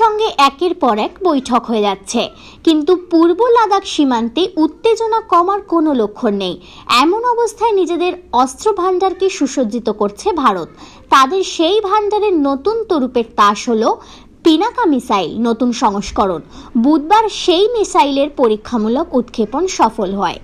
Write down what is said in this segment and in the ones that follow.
সঙ্গে একের পর এক বৈঠক হয়ে যাচ্ছে। কিন্তু পূর্ব লাদাখ সীমান্তে উত্তেজনা কমার কোনো লক্ষণ নেই। এমন অবস্থায় নিজেদের অস্ত্র ভাণ্ডারকে সুসজ্জিত করছে ভারত। তাদের সেই ভাণ্ডারের নতুন তরুপের তাস হলো পিনাকা মিসাইল, নতুন সংস্করণ। বুধবার সেই মিসাইলের পরীক্ষামূলক উৎক্ষেপণ সফল হয়।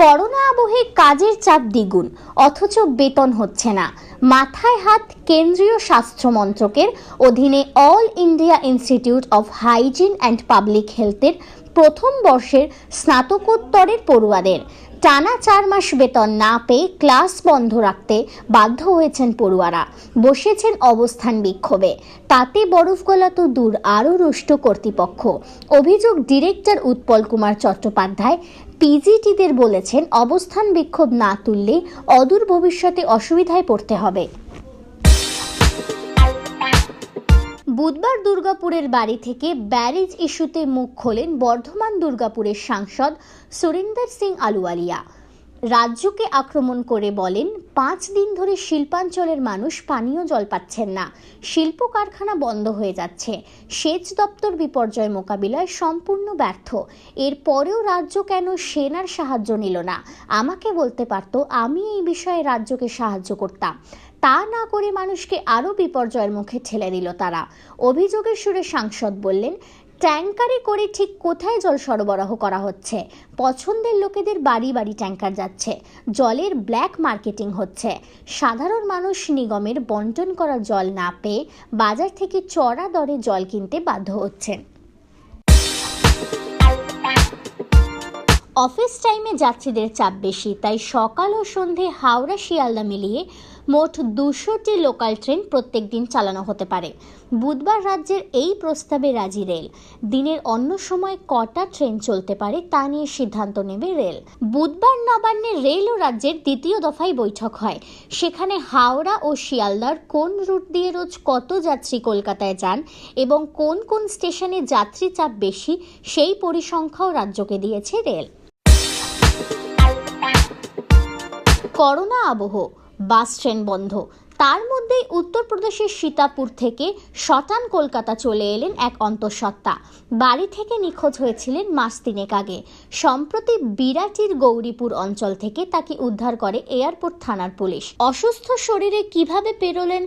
করোনা আবহে কাজের চাপ দ্বিগুণ, অথচ বেতন হচ্ছে না। মাথায় হাত কেন্দ্রীয় স্বাস্থ্য মন্ত্রকের অধীনে all India institute of hygiene and public হেলথের প্রথম বর্ষের স্নাতকোত্তরের পড়ুয়াদের। টানা চার মাস বেতন না পেয়ে ক্লাস বন্ধ রাখতে বাধ্য হয়েছেন পড়ুয়ারা। বসেছেন অবস্থান বিক্ষোভে। তাতে বরফ গলা তো দূর, আরও রুষ্ট কর্তৃপক্ষ। অভিযোগ ডিরেক্টর উৎপল কুমার চট্টোপাধ্যায়, পিজিটিদের বলেছেন, অবস্থান বিক্ষোভ না তুললে অদূর ভবিষ্যতে অসুবিধায় পড়তে হবে। বুধবার দুর্গাপুরের বাড়ি থেকে ব্যারেজ ইস্যুতে মুখ খোলেন বর্ধমান দুর্গাপুরের সাংসদ সুরিন্দর সিং আলুওয়ালিয়া। রাজ্যকে আক্রমণ করে বলেন, পাঁচ দিন ধরে শিল্পাঞ্চলের মানুষ পানীয় জল পাচ্ছেন না। শিল্প কারখানা বন্ধ হয়ে যাচ্ছে। সেচ দপ্তর বিপর্যয় মোকাবিলায় সম্পূর্ণ ব্যর্থ। এর পরেও রাজ্য কেন সেনার সাহায্য নিল না? আমাকে বলতে পারতো, আমি এই বিষয়ে রাজ্যকে সাহায্য করতাম। তা না করে মানুষকে আরও বিপর্যয়ের মুখে ঠেলে দিল তারা। অভিযোগের সুরে সাংসদ বললেন, ট্যাঙ্কারে করে ঠিক কোথায় জল সরবরাহ করা হচ্ছে? পছন্দের লোকেদের বাড়ি বাড়ি ট্যাঙ্কার যাচ্ছে। জলের ব্ল্যাক মার্কেটিং হচ্ছে। সাধারণ মানুষ নিগমের বন্টন করা জল না পেয়ে বাজার থেকে চড়া দরে জল কিনতে বাধ্য হচ্ছেন। অফিস টাইমে যাত্রীদের চাপ বেশি, তাই সকাল ও সন্ধে হাওড়া শিয়ালদা মিলিয়ে মোট দুশোটি লোকাল ট্রেন প্রত্যেক দিন চালানো হতে পারে। বুধবার রাজ্যের এই প্রস্তাবে রাজি রেল। দিনের অন্য সময় কটা ট্রেন চলতে পারে তা নিয়ে সিদ্ধান্ত নেবে রেল। বুধবার নবান্নে রেল ও রাজ্যের দ্বিতীয় দফায় বৈঠক হয়। সেখানে হাওড়া ও শিয়ালদার কোন রুট দিয়ে রোজ কত যাত্রী কলকাতায় যান এবং কোন কোন স্টেশনে যাত্রী চাপ বেশি, সেই পরিসংখ্যাও রাজ্যকে দিয়েছে রেল। করোনা আবহ। বাস ট্রেন বন্ধ। তার মধ্যেই উত্তরপ্রদেশের সীতাপুর থেকে শটান কলকাতা চলে এলেন এক অন্তঃসত্ত্বা। বাড়ি থেকে নিখোঁজ হয়েছিলেন মাস তিনেক আগে। সম্প্রতি বিরাটির গৌরীপুর অঞ্চল থেকে তাকে উদ্ধার করে এয়ারপোর্ট থানার পুলিশ। অসুস্থ শরীরে কীভাবে পেরোলেন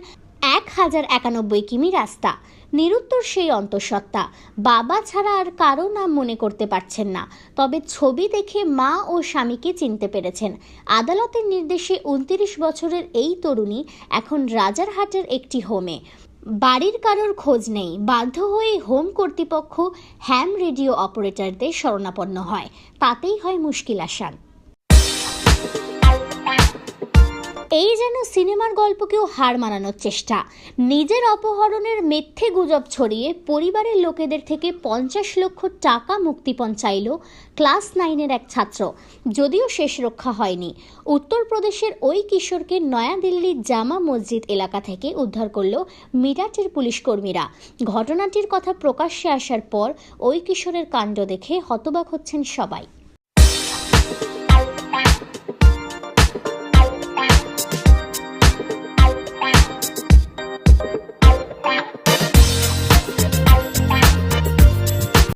এক হাজার একানব্বই কিমি রাস্তা। নিরুত্তর সেই অন্তঃসত্ত্বা। বাবা ছাড়া আর কারও নাম মনে করতে পারছেন না। তবে ছবি দেখে মা ও স্বামীকে চিনতে পেরেছেন। আদালতের নির্দেশে উনত্রিশ বছরের এই তরুণী এখন রাজারহাটের একটি হোমে। বাড়ির কারোর খোঁজ নেই। বাধ্য হয়ে হোম কর্তৃপক্ষ হ্যাম রেডিও অপারেটরদের শরণাপন্ন হয়। তাতেই হয় মুশকিল আসান। এই যেন সিনেমার গল্পকেও হার মানানোর চেষ্টা। নিজের অপহরণের মিথ্যে গুজব ছড়িয়ে পরিবারের লোকেদের থেকে পঞ্চাশ লক্ষ টাকা মুক্তিপণ চাইল ক্লাস নাইনের এক ছাত্র। যদিও শেষ রক্ষা হয়নি। উত্তরপ্রদেশের ওই কিশোরকে নয়াদিল্লির জামা মসজিদ এলাকা থেকে উদ্ধার করল মিরাটের পুলিশ কর্মীরা। ঘটনাটির কথা প্রকাশ্যে আসার পর ওই কিশোরের কাণ্ড দেখে হতবাক হচ্ছেন সবাই।